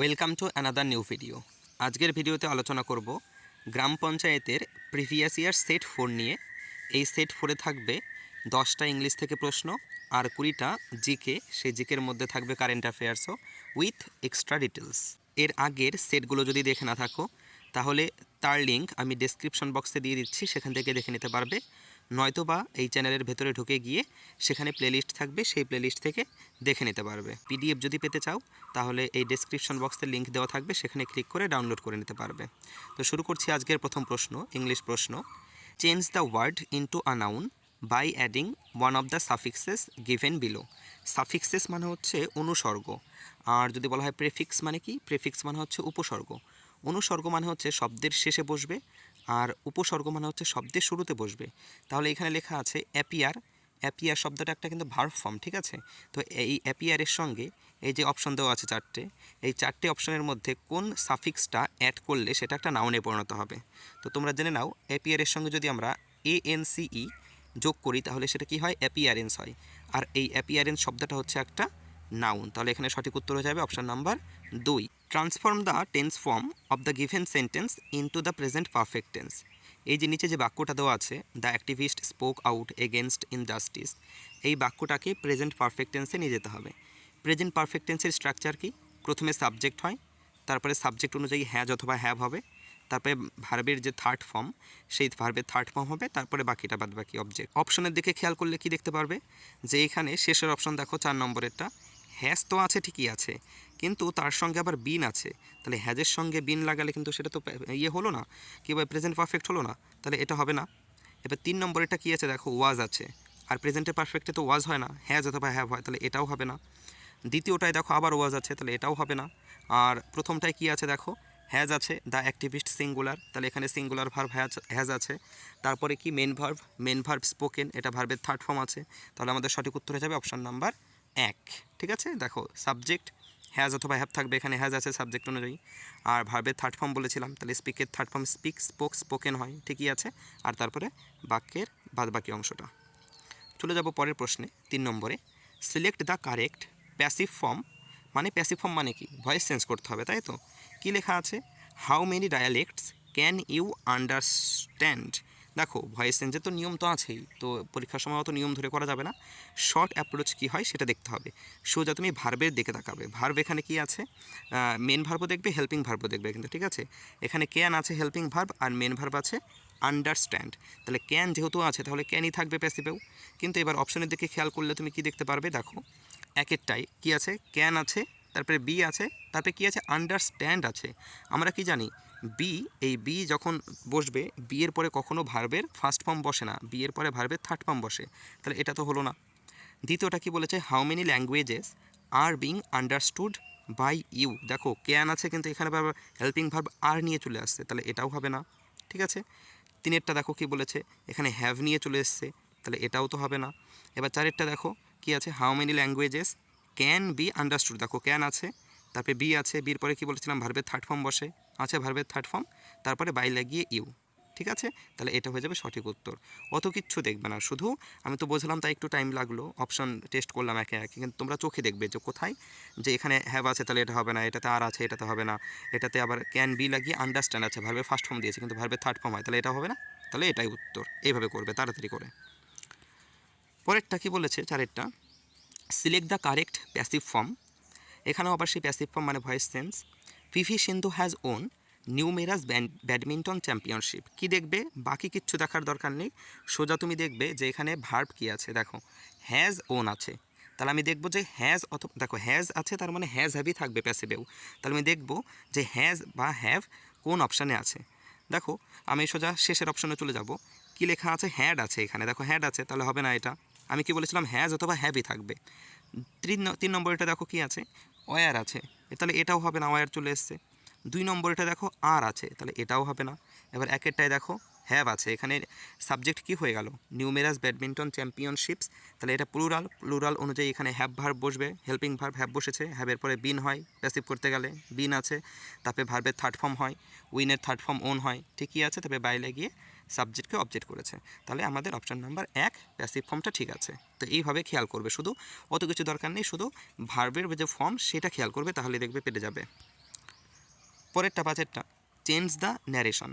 Welcome to another new video. আজকের ভিডিওতে আলোচনা করব গ্রাম পঞ্চায়েতের প্রিভিয়াস ইয়ার সেট ফোর নিয়ে। এই সেট ফোরে থাকবে দশটা ইংলিশ থেকে প্রশ্ন আর কুড়িটা জিকে, সেই জিকের মধ্যে থাকবে কারেন্ট অ্যাফেয়ার্সও উইথ এক্সট্রা ডিটেলস এর আগের সেটগুলো যদি দেখে না থাকো, তাহলে তার লিঙ্ক আমি ডেসক্রিপশন বক্সে দিয়ে দিচ্ছি, সেখান থেকে দেখে নিতে পারবে। নয়তোবা এই চ্যানেলের ভেতরে ঢুকে গিয়ে সেখানে প্লেলিস্ট থাকবে, সেই প্লেলিস্ট থেকে দেখে নিতে পারবে। পিডিএফ যদি পেতে চাও, তাহলে এই ডেসক্রিপশন বক্সে লিঙ্ক দেওয়া থাকবে, সেখানে ক্লিক করে ডাউনলোড করে নিতে পারবে। তো শুরু করছি আজকের প্রথম প্রশ্ন ইংলিশ প্রশ্ন। Change the word into a noun by adding one of the suffixes given below suffixes মানে হচ্ছে অনুসর্গ, আর যদি বলা হয় প্রেফিক্স মানে কি? প্রেফিক্স মানে হচ্ছে উপসর্গ। অনুসর্গ মানে হচ্ছে শব্দের শেষে বসবে আর উপসর্গ মানে হচ্ছে শব্দের শুরুতে বসবে। তাহলে এখানে লেখা আছে অ্যাপিয়ার অ্যাপিয়ার শব্দটা একটা কিন্তু ভার্ভ ফর্ম ঠিক আছে? তো এই অ্যাপিয়ারের সঙ্গে এই যে অপশন দেওয়া আছে চারটে, এই চারটে অপশনের মধ্যে কোন সাফিক্সটা অ্যাড করলে সেটা একটা নাউনে পরিণত হবে। তো তোমরা জেনে নাও অ্যাপিয়ারের সঙ্গে যদি আমরা এ এন সিই যোগ করি, তাহলে সেটা কি হয়? অ্যাপিয়ারেন্স হয়। আর এই অ্যাপিয়ারেন্স শব্দটা হচ্ছে একটা নাউন তাহলে এখানে সঠিক উত্তর হয়ে যাবে অপশান নাম্বার দুই। Transform the tense form of the given sentence into the present perfect tense এই যে নিচে যে বাক্যটা দেওয়া আছে the activist spoke out against injustice এই বাক্যটাকে প্রেজেন্ট পারফেক্ট টেন্সে নিয়ে যেতে হবে। প্রেজেন্ট পারফেক্ট টেন্সের স্ট্রাকচার কি? প্রথমে সাবজেক্ট হয়, তারপরে সাবজেক্ট অনুযায়ী হ্যাজ অথবা হ্যাভ হবে, তারপরে ভার্বের যে থার্ড ফর্ম সেই ভার্বের থার্ড ফর্ম হবে, তারপরে বাকিটা বাদ বাকি অবজেক্ট অপশনের দিকে খেয়াল করলে কি দেখতে পারবে? যে এখানে শেষের অপশন দেখো, চার নম্বরেরটা। হ্যাজ তো আছে, ঠিকই আছে। কিন্তু তার সঙ্গে আবার বিন আছে। তাহলে হ্যাজের সঙ্গে বিন লাগালে কিন্তু সেটা তো ইয়ে হলো না? কি বলে প্রেজেন্ট পারফেক্ট হলো না? তাহলে এটা হবে না। এবার তিন নম্বরেরটা কী আছে? দেখো ওয়াজ আছে। আর প্রেজেন্টে পারফেক্টে তো ওয়াজ হয় না। হ্যাজ অথবা হ্যাভ হয়, তাহলে এটাও হবে না। দ্বিতীয়টায় দেখো আবার ওয়াজ আছে, তাহলে এটাও হবে না। আর প্রথমটায় কি আছে? দেখো, হ্যাজ আছে দ্য অ্যাক্টিভিস্ট সিঙ্গুলার তাহলে এখানে সিঙ্গুলার ভার্ব হ্যাজ হ্যাজ আছে। তারপরে কি main verb main verb spoken এটা ভার্বের থার্ড ফর্ম আছে। তাহলে আমাদের সঠিক উত্তর হয়ে যাবে অপশান নাম্বার এক, ঠিক আছে? দেখো সাবজেক্ট হ্যাজ অথবা হ্যাভ থাকবে, এখানে হ্যাজ আছে সাবজেক্ট অনুযায়ী। আর ভার্বের থার্ড ফর্ম বলেছিলাম, তাহলে স্পিকের third form speak spoke spoken হয়, ঠিকই আছে। আর তারপরে বাক্যের বাদ বাকি অংশটা। চলে যাব পরের প্রশ্নে, তিন নম্বরে। Select the correct passive form মানে প্যাসিভ ফর্ম মানে কি? ভয়েস চেঞ্জ করতে হবে, তাই তো? কী লেখা আছে? How many dialects can you understand দেখো ভয়েস চেঞ্জের তো নিয়ম তো আছেই, তো পরীক্ষার সময় অত নিয়ম ধরে করা যাবে না। শর্ট অ্যাপ্রোচ কী হয় সেটা দেখতে হবে। সোজা তুমি ভার্বের দিকে তাকাবে। ভার্ব এখানে কি আছে? মেন ভার্বও দেখবে হেল্পিং ভার্বও দেখবে কিন্তু, ঠিক আছে? এখানে ক্যান আছে হেল্পিং ভার্ব আর মেন ভার্ব আছে আন্ডারস্ট্যান্ড তাহলে ক্যান যেহেতু আছে, তাহলে ক্যানই থাকবে প্যাসিভেও কিন্তু এবার অপশনের দিকে খেয়াল করলে তুমি কি দেখতে পারবে? দেখো একেরটাই কি আছে? ক্যান আছে, তারপরে বি আছে তারপরে কি আছে? আন্ডারস্ট্যান্ড আছে। আমরা কি জানি? বি এই বি যখন বসবে বি এর পরে কখনো ভার্বের ফার্স্ট ফর্ম বসে না বি এর পরে ভার্বের থার্ড ফর্ম বসে। তাহলে এটা তো হলো না। দ্বিতীয়টা কি বলেছে? How many languages are being understood by you দেখো ক্যান আছে কিন্তু এখানে হেল্পিং ভার্ব আর নিয়ে চলে আসছে, তাহলে এটাও হবে না, ঠিক আছে? তিনেরটা দেখো কি বলেছে? এখানে হ্যাভ নিয়ে চলে এসছে, তাহলে এটাও তো হবে না। এবার চারেরটা দেখো কি আছে? How many languages can be understood দেখো ক্যান আছে তারপরে বি আছে বির পরে কি বলেছিলাম? ভার্বের থার্ড ফর্ম বসে। আছে ভার্বের থার্ড ফর্ম তারপরে বাই লাগিয়ে ইউ ঠিক আছে? তাহলে এটা হয়ে যাবে সঠিক উত্তর। অত কিচ্ছু দেখবে না, শুধু আমি তো বোঝালাম তাই একটু টাইম লাগল অপশন টেস্ট করলাম একে একে। কিন্তু তোমরা চোখে দেখবে যে কোথায় যে এখানে হ্যাভ আছে তাহলে এটা হবে না, এটাতে আর আছে, এটাতে হবে না। এটাতে আবার ক্যান বি লাগিয়ে আন্ডারস্ট্যান্ড আছে ভার্বের ফার্স্ট ফর্ম দিয়েছে, কিন্তু ভার্বের থার্ড ফর্ম হয়, তাহলে এটা হবে না? তাহলে এটাই উত্তর। এইভাবে করবে, তাড়াতাড়ি করে। পরেরটা কি বলেছে? চারেরটা। Select the correct passive form এখানেও আবার সেই প্যাসিভ ফর্ম মানে voice sense PV Sindhu has won new numerous badminton championship কি দেখবে? বাকি কিচ্ছু দেখার দরকার নেই। সোজা তুমি দেখবে যে এখানে ভার্ব কি আছে, দেখো। হ্যাজ ওন আছে। তাহলে আমি দেখব যে হ্যাজ অথবা দেখো হ্যাজ আছে, তার মানে হ্যাজ হ্যাভই থাকবে প্যাসিভেও তাহলে আমি দেখব যে হ্যাজ বা হ্যাভ কোন অপশানে আছে। দেখো, আমি সোজা শেষের অপশনে চলে যাব। কি লেখা আছে? হ্যাড আছে এখানে। দেখো হ্যাড আছে, তাহলে হবে না এটা। আমি কি বলেছিলাম? হ্যাজ অথবা হ্যাভই থাকবে। তিন তিন নম্বরটা দেখো কি আছে? ওয়ার আছে। তাহলে এটাও হবে না, ওয়ার চলে এসছে। দুই নম্বরটা দেখো আর আছে, তাহলে এটাও হবে না। এবার একেরটায় দেখো হ্যাভ আছে। এখানে সাবজেক্ট কি হয়ে গেল? নিউমেরাস ব্যাডমিন্টন চ্যাম্পিয়নশিপস তাহলে এটা প্লুরাল প্লুরাল অনুযায়ী এখানে হ্যাভ ভার্ব বসবে। হেল্পিং ভার্ব হ্যাভ বসেছে। হ্যাভের পরে বিন হয় প্যাসিভ করতে গেলে বিন আছে। তারপরে ভার্বের থার্ড ফর্ম হয় উইনের থার্ড ফর্ম ওন হয়। ঠিকই আছে? তবে বাইরে গিয়ে সাবজেক্টকে অবজেক্ট করেছে। তাহলে আমাদের অপশান নাম্বার এক প্যাসিভ ফর্মটা ঠিক আছে। তো এইভাবে খেয়াল করবে শুধু। অত কিছু দরকার নেই, শুধু ভার্বের যে ফর্ম সেটা খেয়াল করবে, তাহলে দেখবে পেটে যাবে। পরেরটা, পাঁচেরটা। Change the narration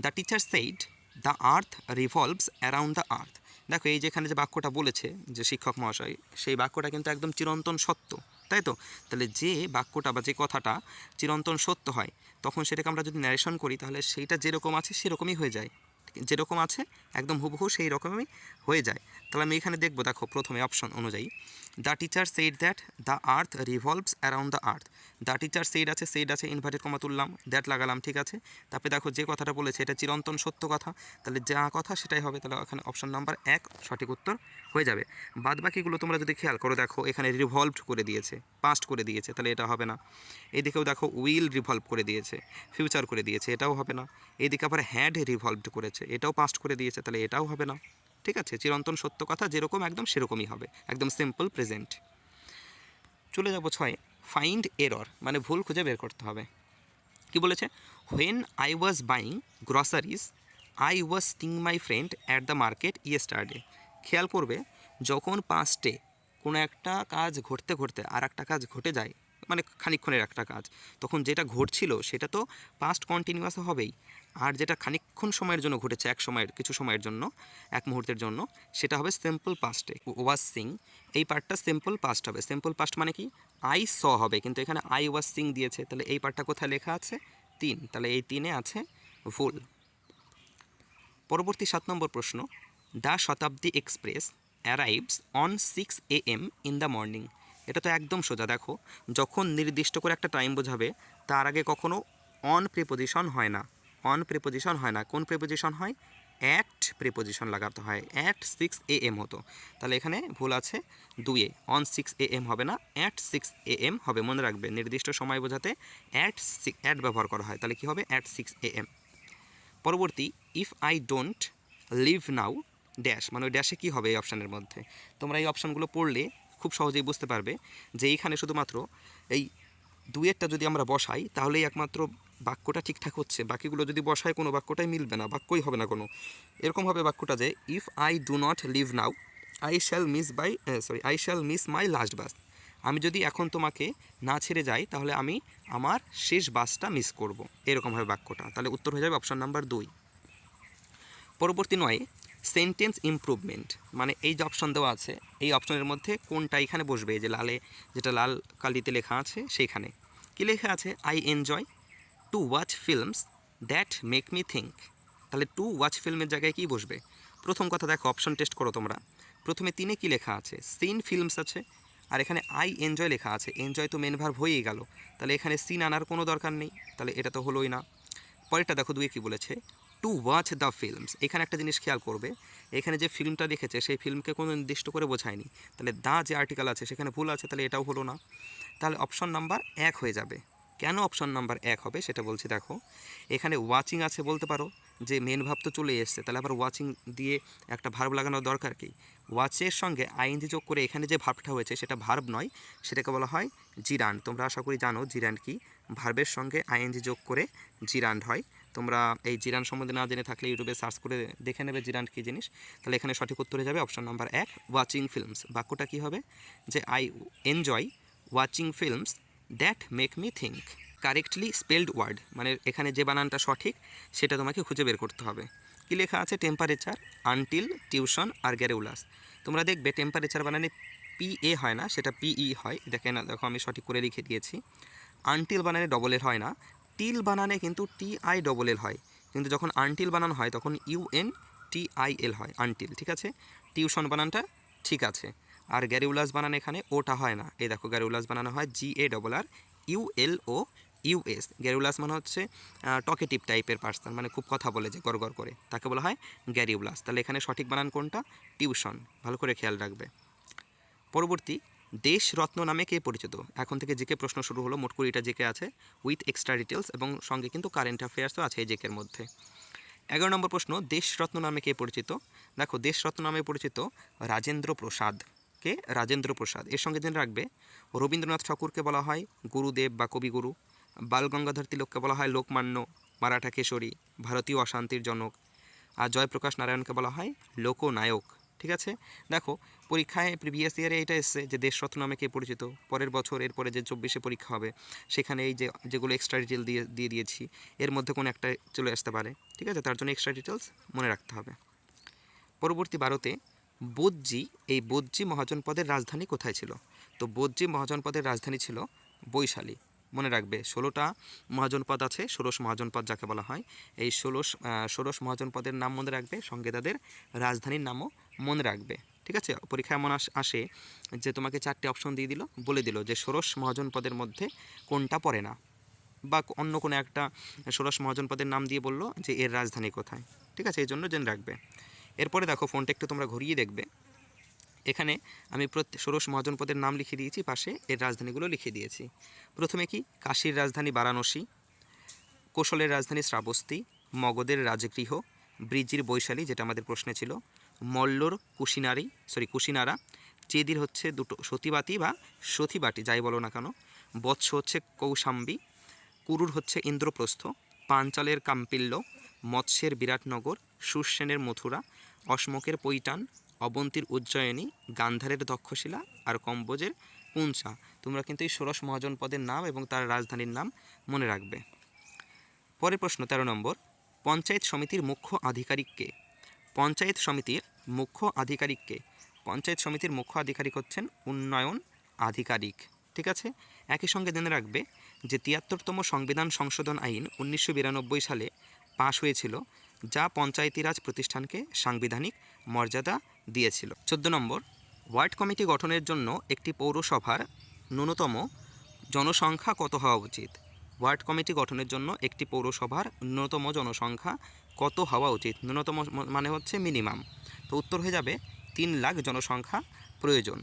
the teacher said the earth revolves around the earth দেখো, এই যেখানে যে বাক্যটা বলেছে যে শিক্ষক মহাশয়, সেই বাক্যটা কিন্তু একদম চিরন্তন সত্য, তাই তো? তাহলে যে বাক্যটা বা যে কথাটা চিরন্তন সত্য হয়, তখন সেটাকে আমরা যদি ন্যারেশন করি, তাহলে সেইটা যেরকম আছে, সেরকমই হয়ে যায়। যেরকম আছে, একদম হুবহু সেই রকমই হয়ে যায়। তাহলে আমি এখানে দেখব, দেখো প্রথমে অপশন অনুযায়ী। The teacher said that the earth revolves around the earth the teacher said আছে সেইড আছে ইনভার্টেড কমা তুললাম দ্যাট লাগালাম, ঠিক আছে। তারপরে দেখো যে কথাটা বলেছে, এটা চিরন্তন সত্য কথা। তাহলে যা কথা সেটাই হবে, তাহলে এখানে অপশন নাম্বার এক সঠিক উত্তর হয়ে যাবে। বাদ বাকিগুলো তোমরা যদি খেয়াল করো, দেখো এখানে রিভলভড করে দিয়েছে পাস্ট করে দিয়েছে, তাহলে এটা হবে না। এদিকেও দেখো উইল রিভলভ করে দিয়েছে ফিউচার করে দিয়েছে, এটাও হবে না। এদিকে আবার হ্যাড রিভলভড করেছে এটাও পাস্ট করে দিয়েছে, তাহলে এটাও হবে না। ঠিক আছে? চিরন্তন সত্য কথা, যেরকম একদম সেরকমই হবে, একদম সিম্পল প্রেজেন্ট চলে যাব ছয় ফাইন্ড এরর মানে ভুল খুঁজে বের করতে হবে। কি বলেছে? When I was buying groceries I was sting my friend at the market yesterday খেয়াল করবে, যখন পাঁচটে কোনো একটা কাজ ঘটতে ঘটতে আর একটা কাজ ঘটে যায় মানে খানিকক্ষণের একটা কাজ। তখন যেটা ঘটছিল সেটা তো পাস্ট কন্টিনিউয়াস হবেই। আর যেটা খানিকক্ষণ সময়ের জন্য ঘটেছে, এক সময়ের, কিছু সময়ের জন্য, এক মুহূর্তের জন্য, সেটা হবে সিম্পল পাস্টে ওয়াজ সিং এই পার্টটা সিম্পল পাস্ট হবে। সিম্পল পাস্ট মানে কি? আই স হবে। কিন্তু এখানে আই ওয়াজ সিং দিয়েছে। তাহলে এই পার্টটা কোথায় লেখা আছে? তিন। তাহলে এই তিনে আছে ভুল। পরবর্তী সাত নম্বর প্রশ্ন। The Shatabdi express arrives on six A M in the morning এটা তো একদম সোজা, দেখো। যখন নির্দিষ্ট করে একটা টাইম বোঝাবে, তার আগে কখনো অন প্রিপোজিশন হয় না। অন প্রিপোজিশন হয় না। কোন প্রিপোজিশন হয়? অ্যাট প্রিপোজিশন লাগাতে হয়। অ্যাট সিক্স এ এম হতো। তাহলে এখানে ভুল আছে দুয়ে অন সিক্স এ এম হবে না অ্যাট সিক্স এ এম হবে। মনে রাখবে, নির্দিষ্ট সময় বোঝাতে অ্যাট অ্যাট ব্যবহার করা হয়। তাহলে কী হবে? অ্যাট সিক্স এ এম পরবর্তী if I don't leave now dash মানে ওই ড্যাশে কী হবে এই অপশানের মধ্যে? তোমরা এই অপশানগুলো পড়লে খুব সহজেই বুঝতে পারবে যে এইখানে শুধুমাত্র এই দুয়েরটা যদি আমরা বসাই, তাহলেই একমাত্র বাক্যটা ঠিকঠাক হচ্ছে। বাকিগুলো যদি বসায়, কোনো বাক্যটাই মিলবে না, বাক্যই হবে না কোনো। এরকমভাবে বাক্যটা যে if I do not leave now I shall miss by sorry I shall miss my last bus আমি যদি এখন তোমাকে না ছেড়ে যাই, তাহলে আমি আমার শেষ বাসটা মিস করব। এরকমভাবে বাক্যটা। তাহলে উত্তর হয়ে যাবে অপশন নাম্বার দুই। পরবর্তী নয় সেন্টেন্স ইমপ্রুভমেন্ট মানে এই যে অপশন দেওয়া আছে, এই অপশনের মধ্যে কোনটা এখানে বসবে? যে লালে, যেটা লাল কালিতে লেখা আছে, সেইখানে। কী লেখা আছে? I enjoy to watch films that make me think তাহলে টু ওয়াচ ফিল্মের জায়গায় কী বসবে? প্রথম কথা দেখো অপশন টেস্ট করো তোমরা। প্রথমে তিনে কি লেখা আছে? সিন ফিল্মস আছে, আর এখানে আই এনজয় লেখা আছে। এনজয় তো মেন ভার্ব হয়েই গেল। তাহলে এখানে সিন আনার কোনো দরকার নেই। তাহলে এটা তো হলোই না। পরেরটা দেখো দুয়ে কি বলেছে? টু ওয়াচ দ্য ফিল্মস এখানে একটা জিনিস খেয়াল করবে, এখানে যে ফিল্মটা লিখেছে সেই ফিল্মকে কোনো নির্দিষ্ট করে বোঝায়নি। তাহলে দা যে আর্টিকেল আছে, সেখানে ভুল আছে, তাহলে এটাও হলো না। তাহলে অপশন নাম্বার এক হয়ে যাবে। কেন অপশন নাম্বার এক হবে, সেটা বলছি দেখো। এখানে ওয়াচিং আছে বলতে পারো, যে মেন ভাব তো চলে এসছে। তাহলে আবার ওয়াচিং দিয়ে একটা ভার্ব লাগানোর দরকার কি? ওয়াচের সঙ্গে আইনজি যোগ করে এখানে যে ভার্বটা হয়েছে, সেটা ভার্ব নয়, সেটাকে বলা হয় জিরান তোমরা আশা করি জানো জিরান কি? ভার্বের সঙ্গে আইএনজি যোগ করে জিরান হয়। তোমরা এই জিরান সম্বন্ধে না জেনে থাকলে ইউটিউবে সার্চ করে দেখে নেবে জিরান কী জিনিস। তাহলে এখানে সঠিক উত্তর হয়ে যাবে অপশন নাম্বার এক ওয়াচিং ফিল্মস বাক্যটা কী হবে? যে I enjoy watching films that make me think correctly spelled word মানে এখানে যে বানানটা সঠিক, সেটা তোমাকে খুঁজে বের করতে হবে। কী লেখা আছে? টেম্পারেচার আনটিল টিউশন আর গ্যারেউলাস তোমরা দেখবে টেম্পারেচার বানানে পি এ হয় না, সেটা পিই হয়। দেখে না দেখো আমি সঠিক করে লিখে দিয়েছি। আনটিল বানানে ডবলের হয় না। টিল বানানে কিন্তু টি আই ডবল এল হয়। কিন্তু যখন আনটিল বানান হয়, তখন U N T I L হয়, আনটিল, ঠিক আছে? টিউশন বানানটা ঠিক আছে। আর গ্যারিউলাস বানান এখানে ওটা হয় না। এই দেখো, গ্যারিউলাস বানানো হয় G A double R, U L O U S garrulous মানে হচ্ছে টকেটিভ টাইপের পার্সন মানে খুব কথা বলে যে গড় করে। তাকে বলা হয় গ্যারিউলাস। তাহলে এখানে সঠিক বানান কোনটা? টিউশন। ভালো করে খেয়াল রাখবে। পরবর্তী দেশ রত্ন নামে কে পরিচিত? এখন থেকে জিকে প্রশ্ন শুরু হলো, মোট কুড়িটা জিকে আছে উইথ এক্সট্রা ডিটেলস এবং সঙ্গে কিন্তু কারেন্ট অ্যাফেয়ার্সও আছে এই জিকের মধ্যে। এগারো নম্বর প্রশ্ন দেশরত্ন নামে কে পরিচিত? দেখো দেশরত্ন নামে পরিচিত রাজেন্দ্র প্রসাদ। কে? রাজেন্দ্র প্রসাদ। এর সঙ্গে জেনে রাখবে, রবীন্দ্রনাথ ঠাকুরকে বলা হয় গুরুদেব বা কবিগুরু বালগঙ্গাধর তিলককে বলা হয় লোকমান্য, মারাঠা কেশরী, ভারতীয় অশান্তির জনক, আর জয়প্রকাশ নারায়ণকে বলা হয় লোকনায়ক। ঠিক আছে? দেখো পরীক্ষায় প্রিভিয়াস ইয়ারে এটা এসছে যে দেশরত্ন নামে কে পরিচিত? পরের বছর এরপরে যে চব্বিশে পরীক্ষা হবে সেখানে এই যে যেগুলো এক্সট্রা ডিটেল দিয়ে দিয়ে দিয়েছি এর মধ্যে কোনো একটা চলে আসতে পারে ঠিক আছে? তার জন্য এক্সট্রা ডিটেলস মনে রাখতে হবে। পরবর্তী বারোতে বোজ্জি এই বোজ্জি মহাজনপদের রাজধানী কোথায় ছিল? তো বোজ্জি মহাজনপদের রাজধানী ছিল বৈশালী। মনে রাখবে ষোলোটা মহাজনপদ আছে ষোড়শ মহাজনপদ যাকে বলা হয় এই ষোড়শ আহ, ষোড়শ মহাজনপদের নাম মনে রাখবে সঙ্গে তাদের রাজধানীর নামও মনে রাখবে। ঠিক আছে? পরীক্ষা এমন আস- যে তোমাকে চারটে অপশন দিয়ে দিল, বলে দিল যে ষোড়শ মহাজনপদের মধ্যে কোনটা পড়ে না? বা অন্য কোনো একটা ষোড়শ মহাজনপদের নাম দিয়ে বলল যে এর রাজধানী কোথায়? ঠিক আছে? এই জন্য জেনে রাখবে। এরপরে দেখো ফোনটা একটু তোমরা ঘুরিয়ে দেখবে। এখানে আমি ষোড়শ মহাজনপদের নাম লিখে দিয়েছি, পাশে এর রাজধানীগুলো লিখে দিয়েছি। প্রথমে কি? কাশীর রাজধানী বারাণসী, কোশলের রাজধানী শ্রাবস্তি, মগধের রাজগৃহ, ব্রিজির বৈশালী, যেটা আমাদের প্রশ্নে ছিল। মল্লর কুশিনারি সরি কুশিনারা। চেদির হচ্ছে দুটো সতীবাতি বা সতীবাটি, যাই বলো না কেন। বৎস হচ্ছে কৌশাম্বী, কুরুর হচ্ছে ইন্দ্রপ্রস্থ, পাঞ্চালের কাম্পিল্য, মৎস্যের বিরাটনগর, সুরসেনের মথুরা, অশ্মকের পৈটান, অবন্তীর উজ্জয়িনী, গান্ধারের দক্ষশিলা আর কম্বোজের পুঞ্চা। তোমরা কিন্তু এই ষোড়শ মহাজনপদের নাম এবং তার রাজধানীর নাম মনে রাখবে। পরের প্রশ্ন, তেরো নম্বর। পঞ্চায়েত সমিতির মুখ্য আধিকারিককে পঞ্চায়েত সমিতির মুখ্য আধিকারিককে, পঞ্চায়েত সমিতির মুখ্য আধিকারিক হচ্ছেন উন্নয়ন আধিকারিক। ঠিক আছে? একই সঙ্গে জেনে রাখবে যে তিয়াত্তরতম সংবিধান সংশোধন আইন উনিশশো বিরানব্বই সালে পাশ হয়েছিল, যা পঞ্চায়েতিরাজ প্রতিষ্ঠানকে সাংবিধানিক মর্যাদা দিয়েছিল। চোদ্দ নম্বর, ওয়ার্ড কমিটি গঠনের জন্য একটি পৌরসভার ন্যূনতম জনসংখ্যা কত হওয়া উচিত? ওয়ার্ড কমিটি গঠনের জন্য একটি পৌরসভার ন্যূনতম জনসংখ্যা কত হওয়া উচিত? ন্যূনতম মানে হচ্ছে মিনিমাম। তো উত্তর হয়ে যাবে তিন লাখ জনসংখ্যা প্রয়োজন।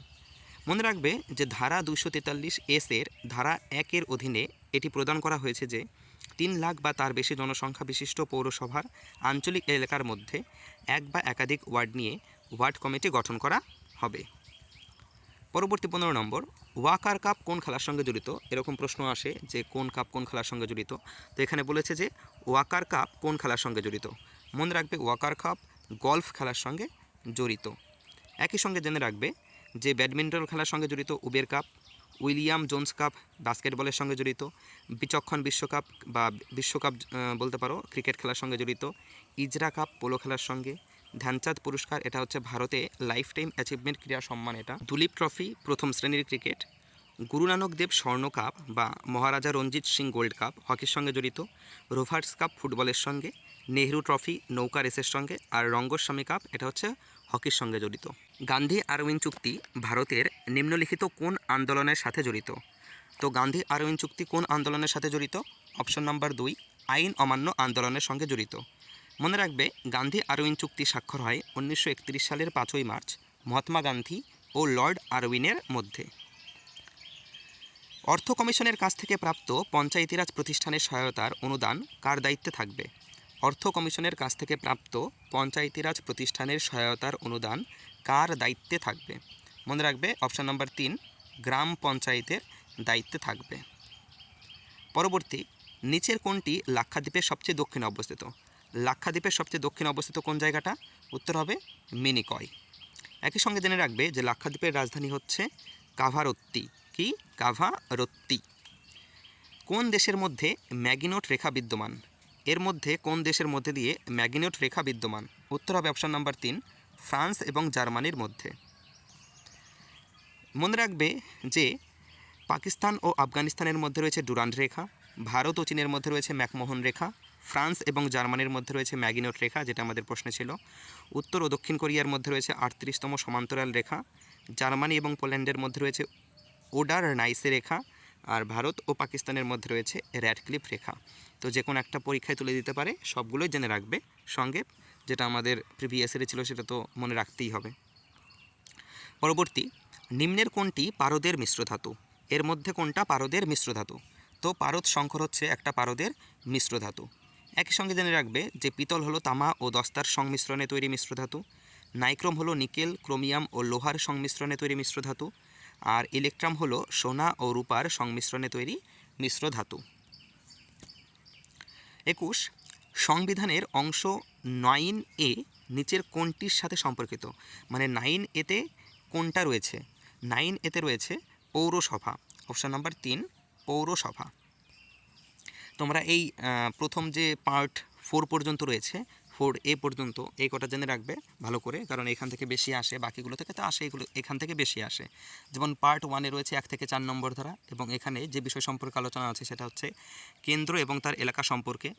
মনে রাখবে যে ধারা দুশো তেতাল্লিশ এস এর ধারা একের অধীনে এটি প্রদান করা হয়েছে যে তিন লাখ বা তার বেশি জনসংখ্যা বিশিষ্ট পৌরসভার আঞ্চলিক এলাকার মধ্যে এক বা একাধিক ওয়ার্ড নিয়ে ওয়ার্ড কমিটি গঠন করা হবে। পরবর্তী পনেরো নম্বর ওয়াকার কাপ কোন খেলার সঙ্গে জড়িত? এরকম প্রশ্ন আসে যে কোন কাপ কোন খেলার সঙ্গে জড়িত? তো এখানে বলেছে যে ওয়াকার কাপ কোন খেলার সঙ্গে জড়িত? মনে রাখবে ওয়াকার কাপ গলফ খেলার সঙ্গে জড়িত। একই সঙ্গে জেনে রাখবে যে ব্যাডমিন্টন খেলার সঙ্গে জড়িত Uber cup, William Jones cup বাস্কেটবলের সঙ্গে জড়িত, বিচক্ষণ বিশ্বকাপ বা বিশ্বকাপ বলতে পারো, ক্রিকেট খেলার সঙ্গে জড়িত, ইজরা কাপ পোলো খেলার সঙ্গে ধ্যানচাঁদ পুরস্কার, এটা হচ্ছে ভারতে লাইফ টাইম অ্যাচিভমেন্ট ক্রীড়া সম্মান এটা। দুলীপ ট্রফি, প্রথম শ্রেণির ক্রিকেট। গুরু নানক দেব স্বর্ণ কাপ বা মহারাজা রঞ্জিত সিং গোল্ড কাপ, হকির সঙ্গে জড়িত। রোভার্স কাপ ফুটবলের সঙ্গে। নেহরু ট্রফি, নৌকা রেসের সঙ্গে। আর রঙ্গস্বামী কাপ, এটা হচ্ছে হকির সঙ্গে জড়িত। গান্ধী আরউইন চুক্তি ভারতের নিম্নলিখিত কোন আন্দোলনের সাথে জড়িত? তো গান্ধী আরউইন চুক্তি কোন আন্দোলনের সাথে জড়িত? অপশন নাম্বার দুই, আইন অমান্য আন্দোলনের সঙ্গে জড়িত। মনে রাখবে, গান্ধী আরউইন চুক্তি স্বাক্ষর হয় উনিশশো একত্রিশ সালের পাঁচই মার্চ, মহাত্মা গান্ধী ও লর্ড আরউইনের মধ্যে। অর্থ কমিশনের কাছ থেকে প্রাপ্ত পঞ্চায়েতিরাজ প্রতিষ্ঠানের সহায়তার অনুদান কার দায়িত্বে থাকবে? অর্থ কমিশনের কাছ থেকে প্রাপ্ত পঞ্চায়েতিরাজ প্রতিষ্ঠানের সহায়তার অনুদান কার দায়িত্বে থাকবে? মনে রাখবে, অপশান নম্বর তিন, গ্রাম পঞ্চায়েতের দায়িত্বে থাকবে। পরবর্তী, নিচের কোনটি লাক্ষাদ্বীপের সবচেয়ে দক্ষিণে অবস্থিত? লাক্ষাদ্বীপের সবচেয়ে দক্ষিণে অবস্থিত কোন জায়গাটা? উত্তর হবে মিনিকয়। একই সঙ্গে জেনে রাখবে যে লাক্ষাদ্বীপের রাজধানী হচ্ছে কাভারত্তি। কি? কাভারত্তি। কোন দেশের মধ্যে ম্যাগিনোট রেখা বিদ্যমান? এর মধ্যে কোন দেশের মধ্যে দিয়ে ম্যাগিনোট রেখা বিদ্যমান? উত্তর হবে অপশন নাম্বার তিন, ফ্রান্স এবং জার্মানির মধ্যে। মনে রাখবে যে পাকিস্তান ও আফগানিস্তানের মধ্যে রয়েছে ডুরান্ড রেখা, ভারত ও চীনের মধ্যে রয়েছে ম্যাকমোহন রেখা ফ্রান্স এবং জার্মানির মধ্যে রয়েছে ম্যাগিনোট রেখা, যেটা আমাদের প্রশ্নে ছিল। উত্তর ও দক্ষিণ কোরিয়ার মধ্যে রয়েছে আটত্রিশতম সমান্তরাল রেখা। জার্মানি এবং পোল্যান্ডের মধ্যে রয়েছে ওডার নাইসে রেখা। আর ভারত ও পাকিস্তানের মধ্যে রয়েছে র্যাডক্লিফ রেখা। তো যে কোনো একটা পরীক্ষায় তুলে দিতে পারে, সবগুলোই জেনে রাখবে। সঙ্গে যেটা আমাদের প্রিভিয়াসের ছিল, সেটা তো মনে রাখতেই হবে। পরবর্তী, নিম্নের কোনটি পারদের মিশ্র ধাতু? এর মধ্যে কোনটা পারদের মিশ্র ধাতু? তো পারদ শঙ্কর হচ্ছে একটা পারদের মিশ্র ধাতু। একই সঙ্গে জেনে রাখবে যে পিতল হলো তামা ও দস্তার সংমিশ্রণে তৈরি মিশ্র ধাতু, নাইক্রোম হলো নিকেল, ক্রোমিয়াম ও লোহার সংমিশ্রণে তৈরি মিশ্র ধাতু, আর ইলেকট্রাম হলো সোনা ও রূপার সংমিশ্রণে তৈরি মিশ্র ধাতু। একুশ, সংবিধানের অংশ নাইন এ নিচের কোনটির সাথে সম্পর্কিত মানে নাইন এতে কোনটা রয়েছে নাইন এতে রয়েছে পৌরসভা, অপশান নাম্বার তিন, পৌরসভা। তোমরা এই প্রথম যে পার্ট ফোর পর্যন্ত রয়েছে ফোর এ পর্যন্ত, এই কটা জেনে রাখবে ভালো করে, কারণ এখান থেকে বেশি আসে, বাকিগুলো থেকে তো আসে, এগুলো এখান থেকে বেশি আসে। যেমন পার্ট ওয়ানে রয়েছে এক থেকে চার নম্বর ধারা, এবং এখানে যে বিষয় সম্পর্কে আলোচনা আছে সেটা হচ্ছে কেন্দ্র এবং তার এলাকা সম্পর্কে।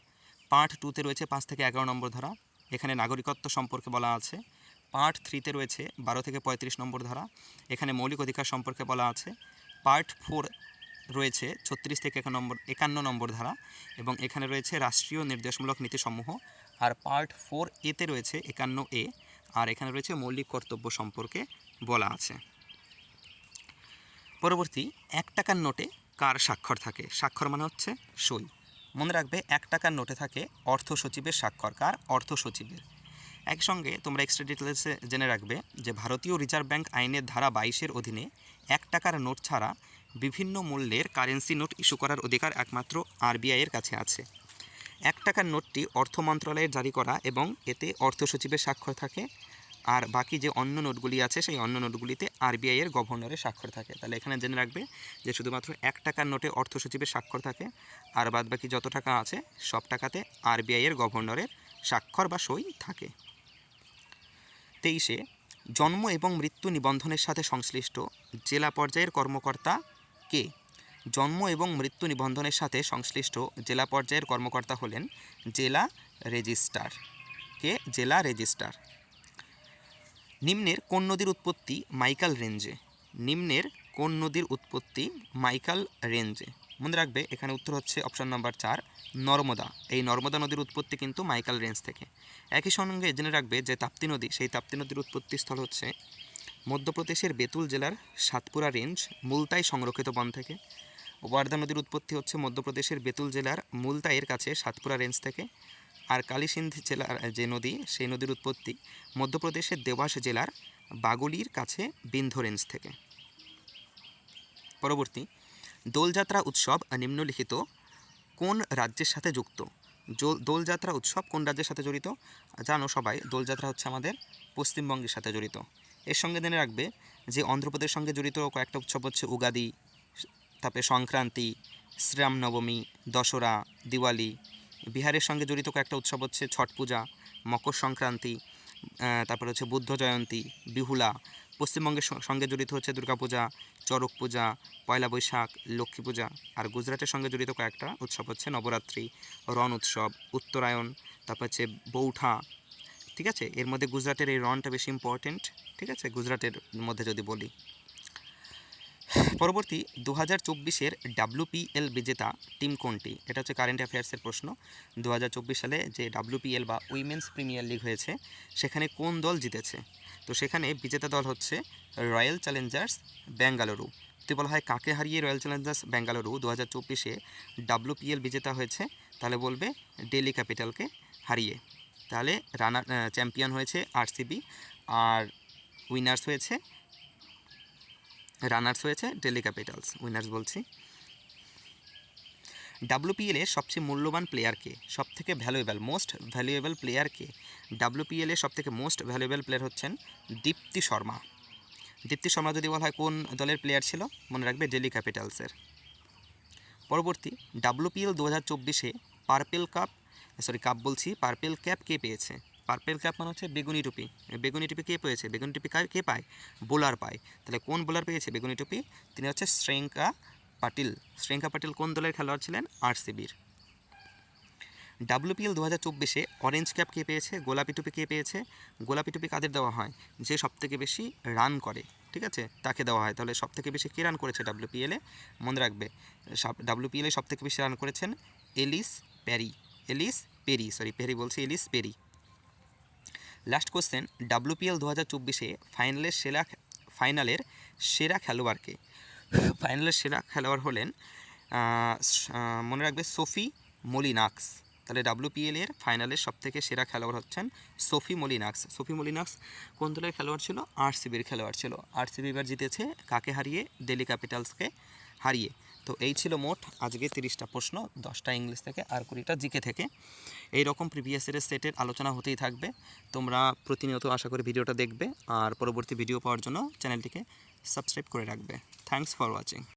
পার্ট টুতে রয়েছে পাঁচ থেকে এগারো নম্বর ধারা, এখানে নাগরিকত্ব সম্পর্কে বলা আছে। পার্ট থ্রিতে রয়েছে বারো থেকে পঁয়ত্রিশ নম্বর ধারা, এখানে মৌলিক অধিকার সম্পর্কে বলা আছে। পার্ট ফোর রয়েছে ছত্রিশ থেকে এক নম্বর, একান্ন নম্বর ধারা এবং এখানে রয়েছে রাষ্ট্রীয় নির্দেশমূলক নীতিসমূহ আর পার্ট ফোর এতে রয়েছে একান্ন এ আর এখানে রয়েছে মৌলিক কর্তব্য সম্পর্কে বলা আছে। পরবর্তী, এক টাকার নোটে কার স্বাক্ষর থাকে? স্বাক্ষর মানে হচ্ছে সই। মনে রাখবে, এক টাকার নোটে থাকে অর্থ সচিবের স্বাক্ষর। কার? অর্থ সচিবের। একসঙ্গে তোমরা এক্সট্রা ডিটেলসে জেনে রাখবে যে ভারতীয় রিজার্ভ ব্যাংক আইনের ধারা বাইশের অধীনে এক টাকার নোট ছাড়া বিভিন্ন মূল্যের কারেন্সি নোট ইস্যু করার অধিকার একমাত্র আরবিআইয়ের কাছে আছে। এক টাকার নোটটি অর্থ মন্ত্রণালয়ের জারি করা এবং এতে অর্থ সচিবের স্বাক্ষর থাকে আর বাকি যে অন্য নোটগুলি আছে, সেই অন্য নোটগুলিতে আরবিআইয়ের গভর্নরের স্বাক্ষর থাকে। তাহলে এখানে জেনে রাখবে যে শুধুমাত্র এক টাকার নোটে অর্থ সচিবের স্বাক্ষর থাকে আর বাদ বাকি যত টাকা আছে, সব টাকাতে আরবিআইয়ের গভর্নরের স্বাক্ষর বা সই থাকে। তেইশে, জন্ম এবং মৃত্যু নিবন্ধনের সাথে সংশ্লিষ্ট জেলা পর্যায়ের কর্মকর্তা কে? জন্ম এবং মৃত্যু নিবন্ধনের সাথে সংশ্লিষ্ট জেলা পর্যায়ের কর্মকর্তা হলেন জেলা রেজিস্ট্রার। কে? জেলা রেজিস্ট্রার। নিম্নের কোন নদীর উৎপত্তি মাইকাল রেঞ্জে? নিম্নের কোন নদীর উৎপত্তি মাইকাল রেঞ্জে? মনে রাখবে, এখানে উত্তর হচ্ছে অপশন নম্বর চার, নর্মদা। এই নর্মদা নদীর উৎপত্তি কিন্তু মাইকাল রেঞ্জ থেকে। একই সঙ্গে জেনে রাখবে যে তাপ্তি নদী, সেই তাপ্তি নদীর উৎপত্তি স্থল হচ্ছে মধ্যপ্রদেশের বেতুল জেলার সাতপুরা রেঞ্জ মুলতাই সংরক্ষিত বন থেকে। ওয়ার্ধা নদীর উৎপত্তি হচ্ছে মধ্যপ্রদেশের বেতুল জেলার মুলতাইয়ের কাছে সাতপুরা রেঞ্জ থেকে। আর কালীসিন্ধি জেলার যে নদী, সেই নদীর উৎপত্তি মধ্যপ্রদেশের দেবাস জেলার বাগুলির কাছে বিন্ধ রেঞ্জ থেকে। পরবর্তী, দোলযাত্রা উৎসব নিম্নলিখিত কোন রাজ্যের সাথে যুক্ত? দোলযাত্রা উৎসব কোন রাজ্যের সাথে জড়িত? জানো সবাই, দোলযাত্রা হচ্ছে আমাদের পশ্চিমবঙ্গের সাথে জড়িত। এর সঙ্গে জেনে রাখবে যে অন্ধ্রপ্রদেশের সঙ্গে জড়িত কয়েকটা উৎসব হচ্ছে উগাদি, তারপরে সংক্রান্তি, শ্রীরামনবমী দশরা দিওয়ালি। বিহারের সঙ্গে জড়িত কয়েকটা উৎসব হচ্ছে ছট পূজা, মকর সংক্রান্তি তারপরে হচ্ছে বুদ্ধ জয়ন্তী, বিহুলা। পশ্চিমবঙ্গের সঙ্গে জড়িত হচ্ছে দুর্গাপূজা চড়ক পূজা, পয়লা বৈশাখ, লক্ষ্মী পূজা। আর গুজরাটের সঙ্গে জড়িত কয়েকটা উৎসব হচ্ছে নবরাত্রি, রণ উৎসব, উত্তরায়ণ, তারপর হচ্ছে বৌঠা। ঠিক আছে? এর মধ্যে গুজরাটের এই রনটা বেশি ইম্পর্টেন্ট ঠিক আছে? গুজরাটের মধ্যে যদি বলি। পরবর্তী দু হাজার চব্বিশের ডাব্লুপিএল বিজেতা টিম কোনটি? এটা হচ্ছে কারেন্ট অ্যাফেয়ার্সের প্রশ্ন। দু হাজার চব্বিশ সালে যে ডাব্লুপিএল বা উইমেন্স প্রিমিয়ার লিগ হয়েছে, সেখানে কোন দল জিতেছে? তো সেখানে বিজেতা দল হচ্ছে রয়্যাল চ্যালেঞ্জার্স বেঙ্গালুরু যদি বলা হয় কাকে হারিয়ে রয়্যাল চ্যালেঞ্জার্স বেঙ্গালুরু দু হাজার চব্বিশে ডাব্লুপিএল বিজেতা হয়েছে, তাহলে বলবে ডেলি ক্যাপিটালকে হারিয়ে। তাহলে রানার চ্যাম্পিয়ন হয়েছে আরসিবি। আর উইনার্স হয়েছে রানার্স হয়েছে দিল্লি ক্যাপিটালস উইনার্স বলছি। ডাব্লুপিএল সবচেয়ে মূল্যবান প্লেয়ারকে সব থেকে ভ্যালুয়েবল মোস্ট ভ্যালুয়েবল প্লেয়ারকে ডাব্লুপিএল এর সব থেকে মোস্ট ভ্যালুয়েবল প্লেয়ার হচ্ছেন দীপ্তি শর্মা। দীপ্তি শর্মা যদি বলা হয় কোন দলের প্লেয়ার ছিল? মনে রাখবে ডেলি ক্যাপিটালসের পরবর্তী ডাব্লুপিএল দু হাজার চব্বিশে পার্পেল কাপ সরি কাপ বলছি পার্পেল ক্যাপ কে পেয়েছে? পার্পেল ক্যাপ মানে হচ্ছে বেগুনি টুপি। বেগুনি টুপি কে পেয়েছে? বেগুনি টুপি কে পায়? বোলার পায়। তাহলে কোন বোলার পেয়েছে বেগুনি টুপি? তিনি হচ্ছে শ্রেঙ্কা পাটিল। শ্রেঙ্কা পাটিল কোন দলের খেলোয়াড় ছিলেন? আরসিবির। ডাব্লুপিএল দু হাজার চব্বিশে অরেঞ্জ ক্যাপ কে পেয়েছে? গোলাপি টুপি কে পেয়েছে? গোলাপি টুপি কাদের দেওয়া হয়? যে সবথেকে বেশি রান করে। ঠিক আছে? তাকে দেওয়া হয়। তাহলে সবথেকে বেশি কে রান করেছে ডাব্লুপিএলে মনে রাখবে। সব ডাব্লুপিএলে সবথেকে বেশি রান করেছেন Ellyse Parry Ellyse Perry sorry Perry বলছি, Ellyse Perry. Last question WPL দু হাজার চব্বিশে ফাইনালের সেরা ফাইনালের সেরা খেলোয়াড়কে? ফাইনালের সেরা খেলোয়াড় হলেন মনে রাখবে সোফি মলিনাক্স। তাহলে ডাব্লুপিএল এর ফাইনালের সবথেকে সেরা খেলোয়াড় হচ্ছেন সোফি মলিনাক্স। সোফি মলিনাক্স কোন দলের খেলোয়াড় ছিল? আরসিবির খেলোয়াড় ছিল। আরসিবি এবার জিতেছে কাকে হারিয়ে? দিল্লি ক্যাপিটালসকে হারিয়ে। তো এই ছিল মোট আজকে তিরিশটা প্রশ্ন, দশটা ইংলিশ থেকে আর কুড়িটা জিকে থেকে। এই রকম প্রিভিয়াস ইয়ারের সেটের আলোচনা হতেই থাকবে। তোমরা প্রতিনিয়ত আশা করি ভিডিওটা দেখবে। আর পরবর্তী ভিডিও পাওয়ার জন্য চ্যানেলটিকে সাবস্ক্রাইব করে রাখবে। Thanks for watching